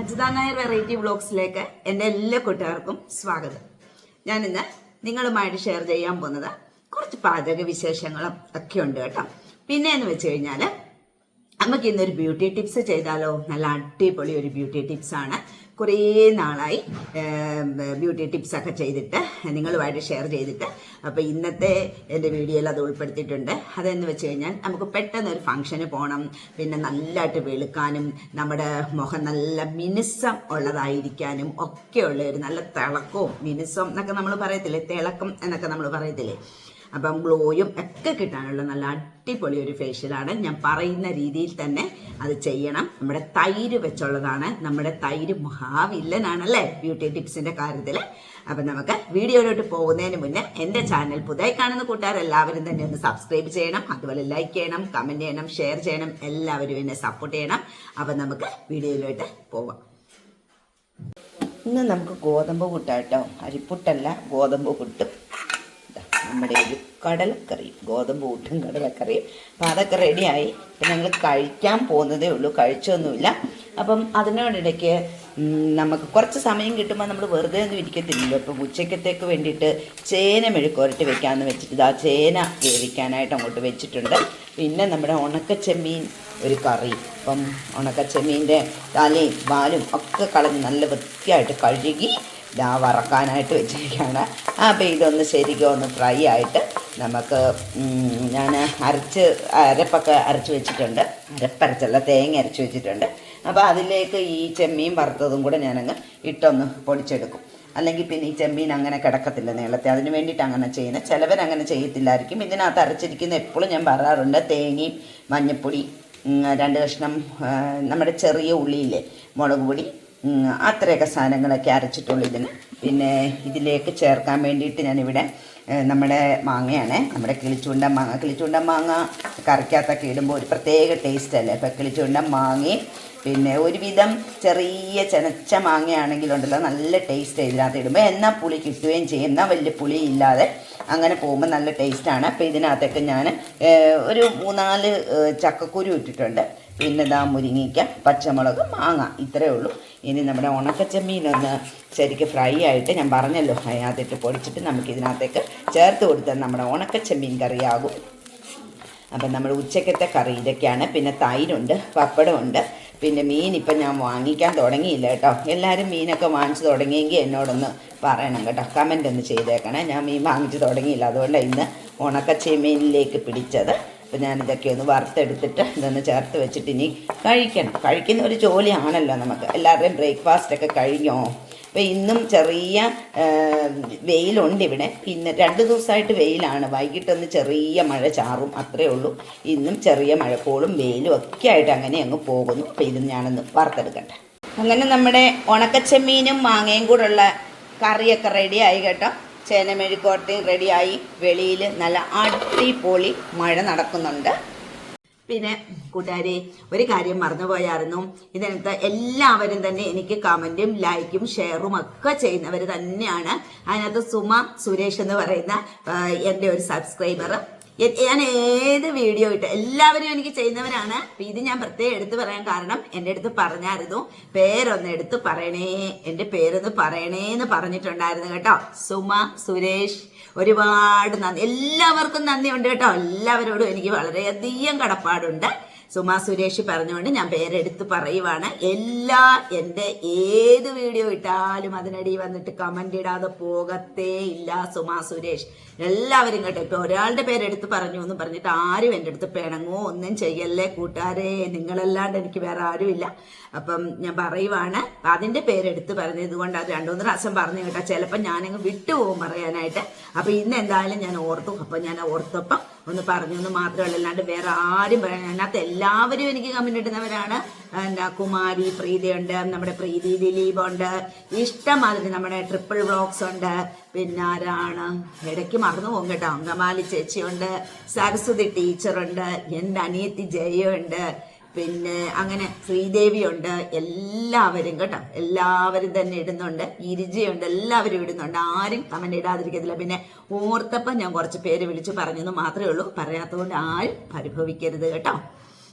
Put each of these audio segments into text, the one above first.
Ajitha Nair variety വ്ളോഗ്സിലേക്ക് എന്റെ എല്ലാ കൂട്ടുകാർക്കും സ്വാഗതം. ഞാനിന്ന് നിങ്ങളുമായിട്ട് ഷെയർ ചെയ്യാൻ പോകുന്നത് കുറച്ച് പാചക വിശേഷങ്ങളും ഒക്കെ ഉണ്ട് കേട്ടോ. പിന്നെ എന്ന് വെച്ച് കഴിഞ്ഞാൽ നമുക്ക് ഇന്നൊരു ബ്യൂട്ടി ടിപ്സ് ചെയ്താലോ? നല്ല അടിപൊളി ഒരു ബ്യൂട്ടി ടിപ്സ് ആണ്. കുറേ നാളായി ബ്യൂട്ടി ടിപ്സൊക്കെ ചെയ്തിട്ട് നിങ്ങളുമായിട്ട് ഷെയർ ചെയ്തിട്ട്. അപ്പോൾ ഇന്നത്തെ എന്റെ വീഡിയോയിൽ അത് ഉൾപ്പെടുത്തിയിട്ടുണ്ട്. അതെന്ന് വെച്ച് കഴിഞ്ഞാൽ നമുക്ക് പെട്ടെന്ന് ഒരു ഫംഗ്ഷന് പോകണം പിന്നെ നല്ലതായിട്ട് വെളുക്കാനും നമ്മുടെ മുഖം നല്ല മിനുസം ഉള്ളതായിരിക്കാനും ഒക്കെയുള്ള ഒരു നല്ല തിളക്കവും മിനുസം എന്നൊക്കെ നമ്മൾ പറയത്തില്ലേ? തിളക്കം എന്നൊക്കെ നമ്മൾ പറയത്തില്ലേ? അപ്പം ഗ്ലോയും ഒക്കെ കിട്ടാനുള്ള നല്ല അടിപൊളി ഒരു ഫേഷ്യലാണ് ഞാൻ പറയുന്ന രീതിയിൽ തന്നെ അത് ചെയ്യണം. നമ്മുടെ തൈര് വെച്ചുള്ളതാണ്. നമ്മുടെ തൈര് മഹാവില്ലനാണല്ലേ? ബ്യൂട്ടി ടിപ്സിന്റെ കാര്യത്തിൽ അപ്പം നമുക്ക് വീഡിയോയിലോട്ട് പോകുന്നതിന് മുന്നേ എന്റെ ചാനൽ പുതിയ കാണുന്ന കൂട്ടുകാരെല്ലാവരും തന്നെ ഒന്ന് സബ്സ്ക്രൈബ് ചെയ്യണം. അതുപോലെ ലൈക്ക് ചെയ്യണം കമന്റ് ചെയ്യണം ഷെയർ ചെയ്യണം. എല്ലാവരും എന്നെ സപ്പോർട്ട് ചെയ്യണം. അപ്പം നമുക്ക് വീഡിയോയിലോട്ട് പോവാം. ഇന്ന് നമുക്ക് ഗോതമ്പ് പുട്ടാട്ടോ അരിപ്പുട്ടല്ല ഗോതമ്പ് പുട്ടും. ദാ നമ്മുടെ ഒരു കടലക്കറി ഗോതമ്പ് ഊട്ടും കടലക്കറിയും. അപ്പം അതൊക്കെ റെഡിയായി. ഇപ്പം ഞങ്ങൾ കഴിക്കാൻ പോകുന്നതേ ഉള്ളൂ. കഴിച്ചൊന്നുമില്ല. അപ്പം അതിനോടിടയ്ക്ക് നമുക്ക് കുറച്ച് സമയം കിട്ടുമ്പോൾ നമ്മൾ വെറുതെ ഒന്നും ഇരിക്കത്തില്ലല്ലോ. ഇപ്പം ഉച്ചക്കത്തേക്ക് വേണ്ടിയിട്ട് ചേന മെഴുക്കുരട്ടി വെക്കാമെന്ന് വെച്ചിട്ട് ഇതാ ചേന വേവിക്കാനായിട്ട് അങ്ങോട്ട് വെച്ചിട്ടുണ്ട്. പിന്നെ നമ്മുടെ ഉണക്കച്ചെമ്മീൻ ഒരു കറി. അപ്പം ഉണക്കച്ചെമ്മീന്റെ തലയും വാലും ഒക്കെ കളഞ്ഞ് നല്ല വൃത്തിയായിട്ട് കഴുകി ഇതാ വറക്കാനായിട്ട് വെച്ചിരിക്കുകയാണ്. അപ്പോൾ ഇതൊന്ന് ശരിക്കും ഒന്ന് ഫ്രൈ ആയിട്ട് നമുക്ക് ഞാൻ അരച്ച് അരപ്പൊക്കെ അരച്ച് വെച്ചിട്ടുണ്ട്. അരപ്പരച്ചല്ല തേങ്ങ അരച്ച് വെച്ചിട്ടുണ്ട്. അപ്പോൾ അതിലേക്ക് ഈ ചെമ്മീൻ വറുത്തതും കൂടെ ഞാനങ്ങ് ഇട്ടൊന്ന് പൊടിച്ചെടുക്കും. അല്ലെങ്കിൽ പിന്നെ ഈ ചെമ്മീൻ അങ്ങനെ കിടക്കത്തില്ല നീളത്തെ. അതിന് വേണ്ടിയിട്ട് അങ്ങനെ ചെയ്യുന്നത് ചിലവരങ്ങനെ ചെയ്യത്തില്ലായിരിക്കും. ഇതിനകത്ത് അരച്ചിരിക്കുന്ന എപ്പോഴും ഞാൻ പറയാറുണ്ട് തേങ്ങയും മഞ്ഞൾപ്പൊടി രണ്ട് കഷ്ണം നമ്മുടെ ചെറിയ ഉള്ളിയില്ലേ മുളക് പൊടി അത്രയൊക്കെ സാധനങ്ങളൊക്കെ അരച്ചിട്ടുള്ളൂ ഇതിന്. പിന്നെ ഇതിലേക്ക് ചേർക്കാൻ വേണ്ടിയിട്ട് ഞാനിവിടെ നമ്മുടെ മാങ്ങയാണ്. നമ്മുടെ കിളിച്ചുണ്ട മാങ്ങ. കിളിച്ചുണ്ട മാങ്ങ കറിക്കകത്തൊക്കെ ഇടുമ്പോൾ ഒരു പ്രത്യേക ടേസ്റ്റ് അല്ലേ? അപ്പോൾ കിളിച്ചുണ്ട മാങ്ങയും പിന്നെ ഒരുവിധം ചെറിയ ചെനച്ച മാങ്ങയാണെങ്കിലുണ്ടല്ലോ നല്ല ടേസ്റ്റ് ഇതിനകത്ത് ഇടുമ്പോൾ എന്നാൽ പുളി കിട്ടുകയും ചെയ്യും. എന്നാൽ വലിയ പുളി ഇല്ലാതെ അങ്ങനെ പോകുമ്പോൾ നല്ല ടേസ്റ്റാണ് അപ്പോൾ ഇതിനകത്തൊക്കെ ഞാൻ ഒരു മൂന്നാൽ ചക്കക്കുരു ഇട്ടിട്ടുണ്ട്. പിന്നെ ദാ മുരിങ്ങിക്ക പച്ചമുളക് മാങ്ങ. ഇത്രയേ ഉള്ളൂ. ഇനി നമ്മുടെ ഉണക്കച്ചമ്മീനൊന്ന് ശരിക്ക് ഫ്രൈ ആയിട്ട് ഞാൻ പറഞ്ഞല്ലോ അതിനകത്തിട്ട് പൊടിച്ചിട്ട് നമുക്ക് ഇതിനകത്തേക്ക് ചേർത്ത് കൊടുത്താൽ നമ്മുടെ ഉണക്കച്ചമ്മീൻ കറിയാകും. അപ്പം നമ്മൾ ഉച്ചക്കത്തെ കറി ഇതൊക്കെയാണ്. പിന്നെ തൈരുണ്ട് പപ്പടമുണ്ട്. പിന്നെ മീൻ ഇപ്പം ഞാൻ വാങ്ങിക്കാൻ തുടങ്ങിയില്ല കേട്ടോ. എല്ലാവരും മീനൊക്കെ വാങ്ങിച്ചു തുടങ്ങിയെങ്കിൽ എന്നോടൊന്ന് പറയണം കേട്ടോ. കമന്റ് ഒന്ന് ചെയ്തേക്കണേ. ഞാൻ മീൻ വാങ്ങിച്ചു തുടങ്ങിയില്ല. അതുകൊണ്ടാണ് ഇന്ന് ഉണക്കച്ചെമ്മീനിലേക്ക് പിടിച്ചത്. അപ്പം ഞാനിതൊക്കെ ഒന്ന് വറുത്തെടുത്തിട്ട് ഇതൊന്ന് ചേർത്ത് വെച്ചിട്ട് ഇനി കഴിക്കണം. കഴിക്കുന്ന ഒരു ജോലിയാണല്ലോ നമുക്ക്. എല്ലാവരുടെയും ബ്രേക്ക്ഫാസ്റ്റൊക്കെ കഴിഞ്ഞോ? അപ്പോൾ ഇന്നും ചെറിയ വെയിലുണ്ട് ഇവിടെ. പിന്നെ രണ്ട് ദിവസമായിട്ട് വെയിലാണ്. വൈകിട്ടൊന്ന് ചെറിയ മഴ ചാറും അത്രേ ഉള്ളൂ. ഇന്നും ചെറിയ മഴക്കോളും വെയിലും ഒക്കെ ആയിട്ട് അങ്ങനെ അങ്ങ് പോകുന്നു. അപ്പോൾ ഇതും ഞാനൊന്ന് വറുത്തെടുക്കട്ടെ. അങ്ങനെ നമ്മുടെ ഉണക്കച്ചെമ്മീനും മാങ്ങയും കൂടെയുള്ള കറിയൊക്കെ റെഡി ആയി കേട്ടോ. ചേന മെഴുക്കോട്ടയും റെഡിയായി വെളിയിൽ നല്ല അടിപൊളി മഴ നടക്കുന്നുണ്ട്. പിന്നെ കൂട്ടുകാരെ ഒരു കാര്യം മറന്നുപോയായിരുന്നു. ഇതിനകത്ത് എല്ലാവരും തന്നെ എനിക്ക് കമന്റും ലൈക്കും ഷെയറും ഒക്കെ ചെയ്യുന്നവർ തന്നെയാണ്. അതിനകത്ത് സുമ സുരേഷ് എന്ന് പറയുന്ന എന്റെ ഒരു സബ്സ്ക്രൈബർ. ഞാൻ ഏത് വീഡിയോ ഇട്ട് എല്ലാവരും എനിക്ക് ചെയ്യുന്നവരാണ്. ഇത് ഞാൻ പ്രത്യേകം എടുത്തു പറയാൻ കാരണം എന്റെ അടുത്ത് പറഞ്ഞായിരുന്നു. പേരൊന്ന് എടുത്ത് പറയണേ. എന്റെ പേരൊന്ന് പറയണേ എന്ന് പറഞ്ഞിട്ടുണ്ടായിരുന്നു കേട്ടോ. സുമ സുരേഷ് ഒരുപാട് നന്ദി. എല്ലാവർക്കും നന്ദിയുണ്ട് കേട്ടോ. എല്ലാവരോടും എനിക്ക് വളരെയധികം കടപ്പാടുണ്ട്. സുമ സുരേഷ് പറഞ്ഞുകൊണ്ട് ഞാൻ പേരെടുത്ത് പറയുവാണ്. എല്ലാ എന്റെ ഏത് വീഡിയോ ഇട്ടാലും അതിനടി വന്നിട്ട് കമന്റ് ഇടാതെ പോകത്തേ ഇല്ല സുമ സുരേഷ്. എല്ലാവരും കേട്ടോ ഇപ്പൊ ഒരാളുടെ പേരെടുത്ത് പറഞ്ഞു എന്ന് പറഞ്ഞിട്ട് ആരും എന്റെ അടുത്ത് പിണങ്ങോ ഒന്നും ചെയ്യല്ലേ കൂട്ടുകാരെ. നിങ്ങളല്ലാണ്ട് എനിക്ക് വേറെ ആരുമില്ല. അപ്പം ഞാൻ പറയുവാണ് അതിന്റെ പേരെടുത്ത് പറഞ്ഞത് കൊണ്ട് അത് രണ്ടു മൂന്ന് പ്രാവശ്യം പറഞ്ഞു കേട്ടോ. ചിലപ്പോൾ ഞാനങ്ങ് വിട്ടുപോകും പറയാനായിട്ട്. ഇന്ന് എന്തായാലും ഞാൻ ഓർത്തു. അപ്പൊ ഞാൻ ഓർത്തപ്പം ഒന്ന് പറഞ്ഞു എന്ന് മാത്രമല്ല അല്ലാണ്ട് വേറെ ആരും പറയാൻ അതിനകത്ത് എല്ലാവരും എനിക്ക് കമന്റ് ഇടുന്നവരാണ്. എന്താ കുമാരി പ്രീതിയുണ്ട് നമ്മുടെ പ്രീതി ദിലീപ് ഉണ്ട് ഇഷ്ടമാതിരി നമ്മുടെ ട്രിപ്പിൾ വ്ളോഗ്സ് ഉണ്ട്. പിന്നെ ആരാണ്? ഇടയ്ക്ക് മറന്നു പോകും കേട്ടോ. അങ്കമാലി ചേച്ചിയുണ്ട് സരസ്വതി ടീച്ചറുണ്ട് എന്റെ അനിയത്തി ജയുണ്ട് പിന്നെ അങ്ങനെ ശ്രീദേവിയുണ്ട് എല്ലാവരും കേട്ടോ എല്ലാവരും തന്നെ ഇടുന്നുണ്ട് ഇരിജയുണ്ട് എല്ലാവരും ഇടുന്നുണ്ട് ആരും കമന്റ് ഇടാതിരിക്കത്തില്ല. പിന്നെ ഓർത്തപ്പം ഞാൻ കുറച്ച് പേര് വിളിച്ച് പറഞ്ഞെന്ന് മാത്രമേ ഉള്ളൂ പറയാത്തതുകൊണ്ട് ആരും പരിഭവിക്കരുത് കേട്ടോ.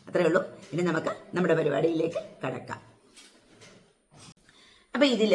അത്രേ ഉള്ളൂ. ഇനി നമുക്ക് നമ്മുടെ പരിപാടിയിലേക്ക് കടക്കാം. അപ്പൊ ഇതിൽ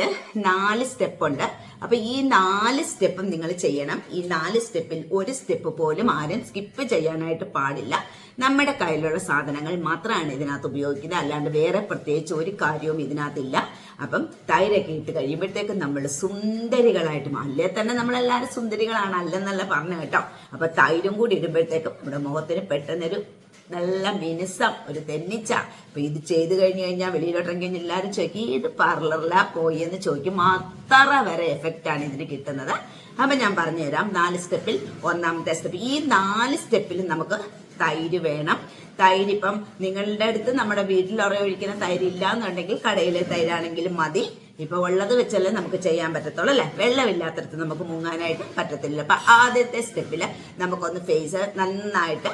നാല് സ്റ്റെപ്പ് ഉണ്ട്. അപ്പൊ ഈ നാല് സ്റ്റെപ്പും നിങ്ങൾ ചെയ്യണം. ഈ നാല് സ്റ്റെപ്പിൽ ഒരു സ്റ്റെപ്പ് പോലും ആരും സ്കിപ്പ് ചെയ്യാനായിട്ട് പാടില്ല. നമ്മുടെ കയ്യിലുള്ള സാധനങ്ങൾ മാത്രമാണ് ഇതിനകത്ത് ഉപയോഗിക്കുന്നത്. അല്ലാണ്ട് വേറെ പ്രത്യേകിച്ച് ഒരു കാര്യവും ഇതിനകത്തില്ല. അപ്പം തൈരൊക്കെ ഇട്ട് കഴിയുമ്പോഴത്തേക്കും നമ്മൾ സുന്ദരികളായിട്ട് അല്ലേ തന്നെ നമ്മളെല്ലാവരും സുന്ദരികളാണ് അല്ലെന്നല്ല പറഞ്ഞു കേട്ടോ. അപ്പൊ തൈരും കൂടി ഇടുമ്പോഴത്തേക്കും നമ്മുടെ മുഖത്തിന് പെട്ടെന്നൊരു നല്ല മിനുസം ഒരു തെന്നിച്ച. അപ്പൊ ഇത് ചെയ്ത് കഴിഞ്ഞു കഴിഞ്ഞാൽ വെളിയിലോട്ടിറങ്ങി കഴിഞ്ഞാൽ എല്ലാവരും ചോദിക്കും ഇത് പാർലറിലാ പോയി? എന്ന് ചോദിക്കും. അത്ര വരെ എഫക്റ്റ് ആണ് ഇതിന് കിട്ടുന്നത്. അപ്പൊ ഞാൻ പറഞ്ഞു തരാം നാല് സ്റ്റെപ്പിൽ ഒന്നാമത്തെ സ്റ്റെപ്പ് ഈ നാല് സ്റ്റെപ്പിൽ നമുക്ക് തൈര് വേണം. തൈര് ഇപ്പം നിങ്ങളുടെ അടുത്ത് നമ്മുടെ വീട്ടിൽ ഒഴിക്കുന്ന തൈര് ഇല്ല എന്നുണ്ടെങ്കിൽ കടയിലെ തൈരാണെങ്കിലും മതി. ഇപ്പൊ ഉള്ളത് വെച്ചല്ലേ നമുക്ക് ചെയ്യാൻ പറ്റത്തുള്ളൂ അല്ലെ? വെള്ളമില്ലാത്തടത്ത് നമുക്ക് മുങ്ങാനായിട്ട് പറ്റത്തില്ല. അപ്പൊ ആദ്യത്തെ സ്റ്റെപ്പിൽ നമുക്കൊന്ന് ഫേസ് നന്നായിട്ട്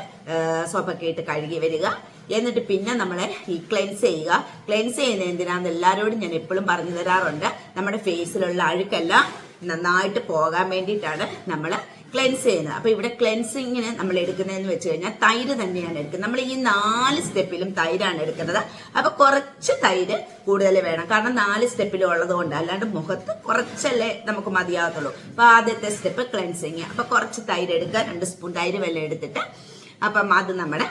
സോപ്പൊക്കെ ഇട്ട് കഴുകി വരിക. എന്നിട്ട് പിന്നെ നമ്മളെ ഈ ക്ലെൻസ് ചെയ്യുക. ക്ലെൻസ് ചെയ്യുന്ന എന്തിനാന്ന് എല്ലാവരോടും ഞാൻ എപ്പോഴും പറഞ്ഞു തരാറുണ്ട്. നമ്മുടെ ഫേസിലുള്ള അഴുക്കെല്ലാം നന്നായിട്ട് പോകാൻ വേണ്ടിയിട്ടാണ് നമ്മൾ ക്ലെൻസ് ചെയ്യുന്നത്. അപ്പൊ ഇവിടെ ക്ലെൻസിങ്ങിന് നമ്മൾ എടുക്കുന്നതെന്ന് വെച്ച് കഴിഞ്ഞാൽ തൈര് തന്നെയാണ് എടുക്കുന്നത്. നമ്മൾ ഈ നാല് സ്റ്റെപ്പിലും തൈരാണ് എടുക്കുന്നത്. അപ്പൊ കുറച്ച് തൈര് കൂടുതൽ വേണം. കാരണം നാല് സ്റ്റെപ്പിലും ഉള്ളത് കൊണ്ട് അല്ലാണ്ട് മുഖത്ത് കുറച്ചല്ലേ നമുക്ക് മതിയാകത്തുള്ളൂ. അപ്പൊ ആദ്യത്തെ സ്റ്റെപ്പ് ക്ലെൻസിങ് അപ്പൊ കുറച്ച് തൈര് എടുക്കുക. രണ്ട് സ്പൂൺ തൈര് വെള്ളം എടുത്തിട്ട് അപ്പം അത് നമ്മുടെ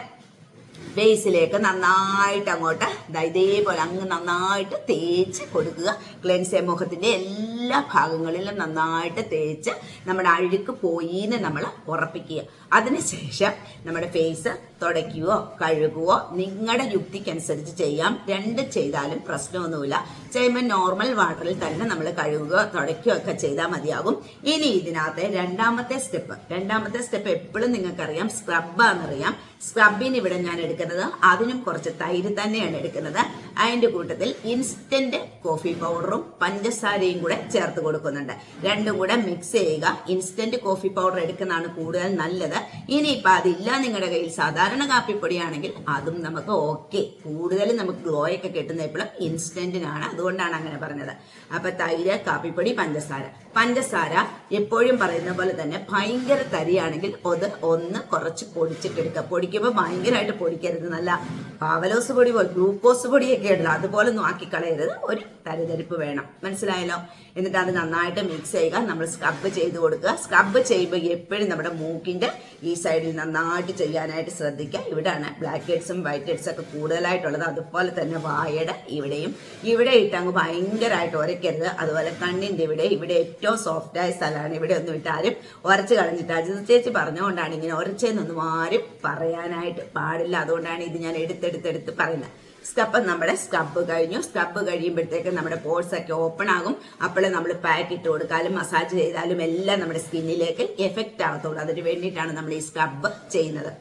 ബേസിലേക്ക് നന്നായിട്ട് അങ്ങോട്ട് ഇതാ ഇതേപോലെ അങ്ങ് നന്നായിട്ട് തേച്ച് കൊടുക്കുക. ക്ലെൻസ് മുഖത്തിന്റെ എല്ലാ ഭാഗങ്ങളിലും നന്നായിട്ട് തേച്ച് നമ്മുടെ അഴുക്ക് പോയിന്ന് നമ്മൾ ഉറപ്പിക്കുക. അതിനുശേഷം നമ്മുടെ ഫേസ് തുടയ്ക്കുകയോ കഴുകുകയോ നിങ്ങളുടെ യുക്തിക്കനുസരിച്ച് ചെയ്യാം. രണ്ട് ചെയ്താലും പ്രശ്നമൊന്നുമില്ല. ചെയ്യുമ്പോൾ നോർമൽ വാട്ടറിൽ തന്നെ നമ്മൾ കഴുകുകയോ തുടയ്ക്കുകയോ ഒക്കെ ചെയ്താൽ മതിയാകും. ഇനി ഇതിനകത്ത് രണ്ടാമത്തെ സ്റ്റെപ്പ് രണ്ടാമത്തെ സ്റ്റെപ്പ് എപ്പോഴും നിങ്ങൾക്കറിയാം. സ്ക്രബാന്നറിയാം സ്ക്രബിന് ഇവിടെ ഞാൻ എടുക്കുന്നത് അതിനും കുറച്ച് തൈര് തന്നെയാണ് എടുക്കുന്നത്. അതിന്റെ കൂട്ടത്തിൽ ഇൻസ്റ്റന്റ് കോഫി പൗഡറും പഞ്ചസാരയും കൂടെ ചേർത്ത് കൊടുക്കുന്നുണ്ട്. രണ്ടും കൂടെ മിക്സ് ചെയ്യുക. ഇൻസ്റ്റന്റ് കോഫി പൗഡർ എടുക്കുന്നതാണ് കൂടുതൽ നല്ലത്. ഇനിയിപ്പോൾ അതില്ല നിങ്ങളുടെ കയ്യിൽ സാധാരണ കാപ്പിപ്പൊടിയാണെങ്കിൽ അതും നമുക്ക് ഓക്കെ കൂടുതലും നമുക്ക് ഗ്ലോ ഒക്കെ കിട്ടുന്ന എപ്പോഴും ഇൻസ്റ്റന്റിനാണ് അതുകൊണ്ടാണ് അങ്ങനെ പറഞ്ഞത്. അപ്പൊ തൈര് കാപ്പിപ്പൊടി പഞ്ചസാര. പഞ്ചസാര എപ്പോഴും പറയുന്ന പോലെ തന്നെ ഭയങ്കര തരിയാണെങ്കിൽ അത് ഒന്ന് കുറച്ച് പൊടിച്ചിട്ടെടുക്കുക. പൊടിക്കുമ്പോൾ ഭയങ്കരമായിട്ട് പൊടിക്കരുത്. നല്ല പാവലോസ് പൊടി ഗ്ലൂക്കോസ് പൊടിയൊക്കെ ഉണ്ടല്ലോ അതുപോലെ ഒന്നും ആക്കി കളയരുത് ഒരു തരിതരിപ്പ് വേണം. മനസ്സിലായല്ലോ? എന്നിട്ട് അത് നന്നായിട്ട് മിക്സ് ചെയ്യുക. നമ്മൾ സ്ക്രബ് ചെയ്ത് കൊടുക്കുക. സ്ക്രബ് ചെയ്യുമ്പോൾ എപ്പോഴും നമ്മുടെ മൂക്കിന്റെ ഈ സൈഡിൽ നന്നായിട്ട് ചെയ്യാനായിട്ട് ശ്രദ്ധിക്കുക. ഇവിടെയാണ് ബ്ലാക്ക് ഹെഡ്സും വൈറ്റ് ഹെഡ്സും ഒക്കെ കൂടുതലായിട്ടുള്ളത്. അതുപോലെ തന്നെ വായയുടെ ഇവിടെയും. ഇവിടെ ഇട്ട് അങ്ങ് ഭയങ്കരമായിട്ട് ഉരയ്ക്കരുത്. അതുപോലെ കണ്ണിന്റെ ഇവിടെ. ഇവിടെ ഏറ്റവും സോഫ്റ്റ് ആയ സ്ഥലമാണ്. ഇവിടെ ഒന്നും ഇട്ടാലും ഉരച്ച് കളഞ്ഞിട്ട് അജിത് ചേച്ചി പറഞ്ഞുകൊണ്ടാണ് ഇങ്ങനെ ഉരച്ചെന്നൊന്നും ആരും പറയാനായിട്ട് പാടില്ല. അതുകൊണ്ടാണ് ഇത് ഞാൻ എടുത്തെടുത്തെടുത്ത് പറയുന്നത്. സ്റ്റെപ്പ് നമ്മുടെ സ്റ്റബ് കഴിഞ്ഞു. സ്റ്റബ് കഴിയുമ്പോഴത്തേക്ക് നമ്മുടെ പോഴ്സ് ഒക്കെ ഓപ്പൺ ആകും. അപ്പോഴേ നമ്മൾ പാക്ക് ഇട്ട് കൊടുക്കാലും മസാജ് ചെയ്താലും എല്ലാം നമ്മുടെ സ്കിന്നിലേക്ക് എഫക്റ്റ് ആകത്തുള്ളൂ. അതിന് വേണ്ടിയിട്ടാണ് നമ്മൾ ഈ സ്ക്രബ് ചെയ്യുന്നത്.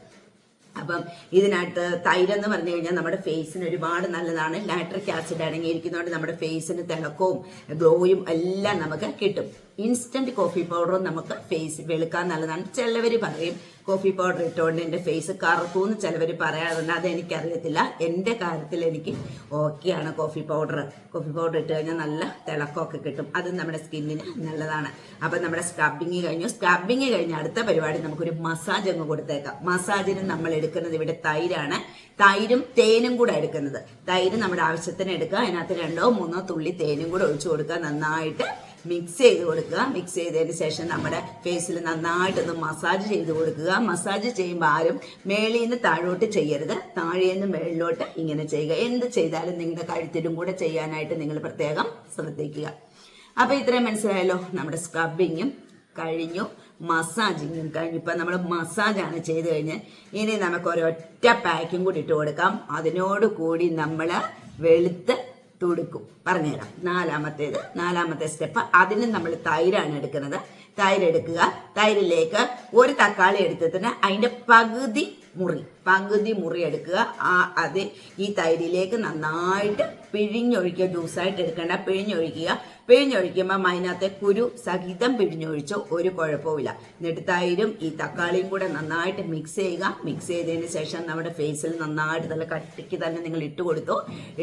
അപ്പം ഇതിനകത്ത് തൈരെന്ന് പറഞ്ഞു കഴിഞ്ഞാൽ നമ്മുടെ ഫേസിന് ഒരുപാട് നല്ലതാണ്. ലാട്രിക് ആസിഡ് അടങ്ങിയിരിക്കുന്നതുകൊണ്ട് നമ്മുടെ ഫേസിന് തിളക്കവും ഗ്ലോയും എല്ലാം നമുക്ക് കിട്ടും. ഇൻസ്റ്റന്റ് കോഫി പൗഡറും നമുക്ക് ഫേസ് വെളുക്കാൻ നല്ലതാണ്. ചിലവർ പറയും കോഫി പൗഡർ ഇട്ടുകൊണ്ട് എന്റെ ഫേസ് കറുക്കൂന്ന് ചിലവർ പറയാറുണ്ട്. അതെനിക്കറിയത്തില്ല. എന്റെ കാര്യത്തിൽ എനിക്ക് ഓക്കെയാണ് കോഫി പൗഡർ കോഫി പൗഡർ ഇട്ട് കഴിഞ്ഞാൽ നല്ല തിളക്കമൊക്കെ കിട്ടും. അത് നമ്മുടെ സ്കിന്നിന് നല്ലതാണ്. അപ്പം നമ്മുടെ സ്ക്രബിങ് കഴിഞ്ഞു. സ്ക്രബിങ് കഴിഞ്ഞ അടുത്ത പരിപാടി നമുക്കൊരു മസാജ് അങ്ങ് കൊടുത്തേക്കാം. മസാജിന് നമ്മൾ എടുക്കുന്നത് ഇവിടെ തൈരാണ്. തൈരും തേനും കൂടെ എടുക്കുന്നത്. തൈര് നമ്മുടെ ആവശ്യത്തിന് എടുക്കുക. അതിനകത്ത് രണ്ടോ മൂന്നോ തുള്ളി തേനും കൂടെ ഒഴിച്ചു കൊടുക്കുക. നന്നായിട്ട് മിക്സ് ചെയ്ത് കൊടുക്കുക. മിക്സ് ചെയ്തതിന് ശേഷം നമ്മുടെ ഫേസിൽ നന്നായിട്ടൊന്ന് മസാജ് ചെയ്ത് കൊടുക്കുക. മസാജ് ചെയ്യുമ്പോൾ ആരും മേളിൽ നിന്ന് താഴോട്ട് ചെയ്യരുത്. താഴെ നിന്ന് മേളിലോട്ട് ഇങ്ങനെ ചെയ്യുക. എന്ത് ചെയ്താലും നിങ്ങളുടെ കഴുത്തിലും കൂടെ ചെയ്യാനായിട്ട് നിങ്ങൾ പ്രത്യേകം ശ്രദ്ധിക്കുക. അപ്പോൾ ഇത്രയും മനസ്സിലായല്ലോ നമ്മുടെ സ്ക്രബിങ്ങും കഴിഞ്ഞു. മസാജിങ്ങും കഴിഞ്ഞു. ഇപ്പൊ നമ്മൾ മസാജാണ് ചെയ്ത് കഴിഞ്ഞ് ഇനി നമുക്ക് ഒരൊറ്റ പാക്കും കൂടി ഇട്ട് കൊടുക്കാം. അതിനോട് കൂടി നമ്മൾ വെളുത്ത് തുടുക്കും പറഞ്ഞുതരാം. നാലാമത്തേത്. നാലാമത്തെ സ്റ്റെപ്പ് അതിന് നമ്മൾ തൈരാണ് എടുക്കുന്നത്. തൈര് എടുക്കുക തൈരിലേക്ക് ഒരു തക്കാളി എടുത്തിട്ട് അതിന്റെ പകുതി മുറി പകുതി മുറി എടുക്കുക. ആ അത് ഈ തൈരിലേക്ക് നന്നായിട്ട് പിഴിഞ്ഞൊഴിക്കുക. ജ്യൂസായിട്ട് എടുക്കേണ്ട. പിഴിഞ്ഞൊഴിക്കുക. പിഴിഞ്ഞൊഴിക്കുമ്പോൾ അതിനകത്തെ കുരു സഹിതം പിഴിഞ്ഞൊഴിച്ചോ. ഒരു കുഴപ്പമില്ല എന്നിട്ട് തൈരും ഈ തക്കാളിയും കൂടെ നന്നായിട്ട് മിക്സ് ചെയ്യുക. മിക്സ് ചെയ്തതിന് ശേഷം നമ്മുടെ ഫേസിൽ നന്നായിട്ട് നല്ല കട്ടിക്ക് തന്നെ നിങ്ങൾ ഇട്ട് കൊടുത്തു.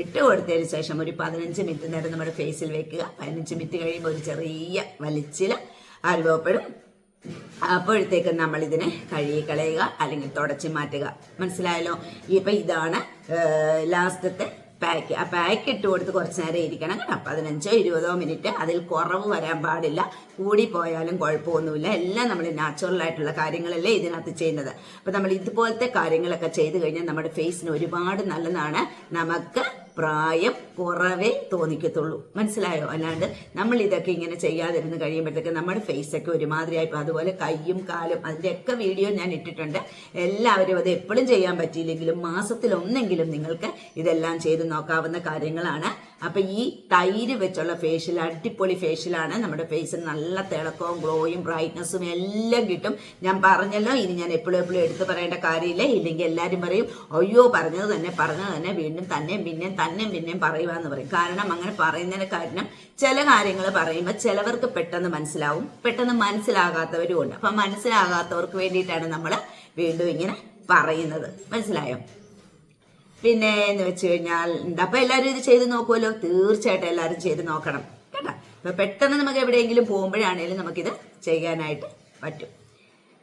ഇട്ട് കൊടുത്തതിന് ശേഷം ഒരു പതിനഞ്ച് മിനിറ്റ് നേരം നമ്മുടെ ഫേസിൽ വെക്കുക. പതിനഞ്ച് മിനിറ്റ് കഴിയുമ്പോൾ ഒരു ചെറിയ വലിച്ചിൽ അനുഭവപ്പെടും അപ്പോഴത്തേക്കും നമ്മൾ ഇതിനെ കഴുകി കളയുക അല്ലെങ്കിൽ തുടച്ചു മാറ്റുക. മനസ്സിലായല്ലോ? ഇപ്പൊ ഇതാണ് ലാസ്റ്റത്തെ പാക്ക് ആ പാക്ക് ഇട്ട് കൊടുത്ത് കുറച്ച് നേരം ഇരിക്കണം കേട്ടോ. പതിനഞ്ചോ ഇരുപതോ മിനിറ്റ് അതിൽ കുറവ് വരാൻ പാടില്ല. കൂടി പോയാലും കുഴപ്പമൊന്നുമില്ല. എല്ലാം നമ്മൾ നാച്ചുറൽ ആയിട്ടുള്ള കാര്യങ്ങളല്ലേ ഇതിനകത്ത് ചെയ്യുന്നത്. അപ്പൊ നമ്മൾ ഇതുപോലത്തെ കാര്യങ്ങളൊക്കെ ചെയ്ത് കഴിഞ്ഞാൽ നമ്മുടെ ഫേസിന് ഒരുപാട് നല്ലതാണ്. നമുക്ക് പ്രായം കുറവേ തോന്നിക്കത്തുള്ളൂ. മനസ്സിലായോ? അല്ലാണ്ട് നമ്മൾ ഇതൊക്കെ ഇങ്ങനെ ചെയ്യാതിരുന്ന് കഴിയുമ്പോഴത്തേക്ക് നമ്മുടെ ഫേസൊക്കെ ഒരുമാതിരിയായിപ്പോൾ. അതുപോലെ കൈയും കാലും അതിന്റെയൊക്കെ വീഡിയോ ഞാൻ ഇട്ടിട്ടുണ്ട്. എല്ലാവരും അത് എപ്പോഴും ചെയ്യാൻ പറ്റിയില്ലെങ്കിലും മാസത്തിലൊന്നെങ്കിലും നിങ്ങൾക്ക് ഇതെല്ലാം ചെയ്ത് നോക്കാവുന്ന കാര്യങ്ങളാണ്. അപ്പൊ ഈ തൈര് വെച്ചുള്ള ഫേഷ്യൽ അടിപൊളി ഫേഷ്യലാണ് നമ്മുടെ ഫേസിന് നല്ല തിളക്കവും ഗ്ലോയും ബ്രൈറ്റ്നസ്സും എല്ലാം കിട്ടും. ഞാൻ പറഞ്ഞല്ലോ ഇനി ഞാൻ എപ്പോഴും എപ്പോഴും എടുത്തു പറയേണ്ട കാര്യമില്ല. ഇല്ലെങ്കിൽ എല്ലാവരും പറയും അയ്യോ പറഞ്ഞത് തന്നെ പറഞ്ഞത് തന്നെ വീണ്ടും തന്നെയും പിന്നെയും തന്നെയും പിന്നെയും പറയുക എന്ന് പറയും. കാരണം അങ്ങനെ പറയുന്നതിന് കാരണം ചില കാര്യങ്ങൾ പറയുമ്പോൾ ചിലവർക്ക് പെട്ടെന്ന് മനസ്സിലാവും. പെട്ടെന്ന് മനസ്സിലാകാത്തവരും ഉണ്ട്. അപ്പം മനസ്സിലാകാത്തവർക്ക് വേണ്ടിയിട്ടാണ് നമ്മൾ വീണ്ടും ഇങ്ങനെ പറയുന്നത്. മനസ്സിലായോ? പിന്നെ എന്ന് വെച്ച് കഴിഞ്ഞാൽ എന്താ അപ്പൊ എല്ലാവരും ഇത് ചെയ്ത് നോക്കുമല്ലോ തീർച്ചയായിട്ടും എല്ലാവരും ചെയ്ത് നോക്കണം. കേട്ടോ? അപ്പൊ പെട്ടെന്ന് നമുക്ക് എവിടെയെങ്കിലും പോകുമ്പോഴാണേലും നമുക്കിത് ചെയ്യാനായിട്ട് പറ്റും.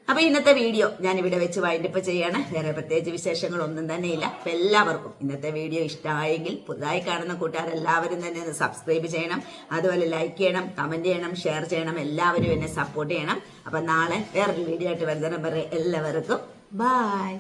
അപ്പൊ ഇന്നത്തെ വീഡിയോ ഞാൻ ഇവിടെ വെച്ച് വൈൻഡപ്പ് ചെയ്യാണ്. വേറെ പ്രത്യേകിച്ച് വിശേഷങ്ങളൊന്നും തന്നെ ഇല്ല. അപ്പൊ എല്ലാവർക്കും ഇന്നത്തെ വീഡിയോ ഇഷ്ടമായെങ്കിൽ പുതുതായി കാണുന്ന കൂട്ടുകാരെല്ലാവരും തന്നെ ഒന്ന് സബ്സ്ക്രൈബ് ചെയ്യണം. അതുപോലെ ലൈക്ക് ചെയ്യണം കമന്റ് ചെയ്യണം ഷെയർ ചെയ്യണം. എല്ലാവരും എന്നെ സപ്പോർട്ട് ചെയ്യണം. അപ്പൊ നാളെ വേറൊരു വീഡിയോ ആയിട്ട് വരുന്ന നമ്പർ എല്ലാവർക്കും ബായ്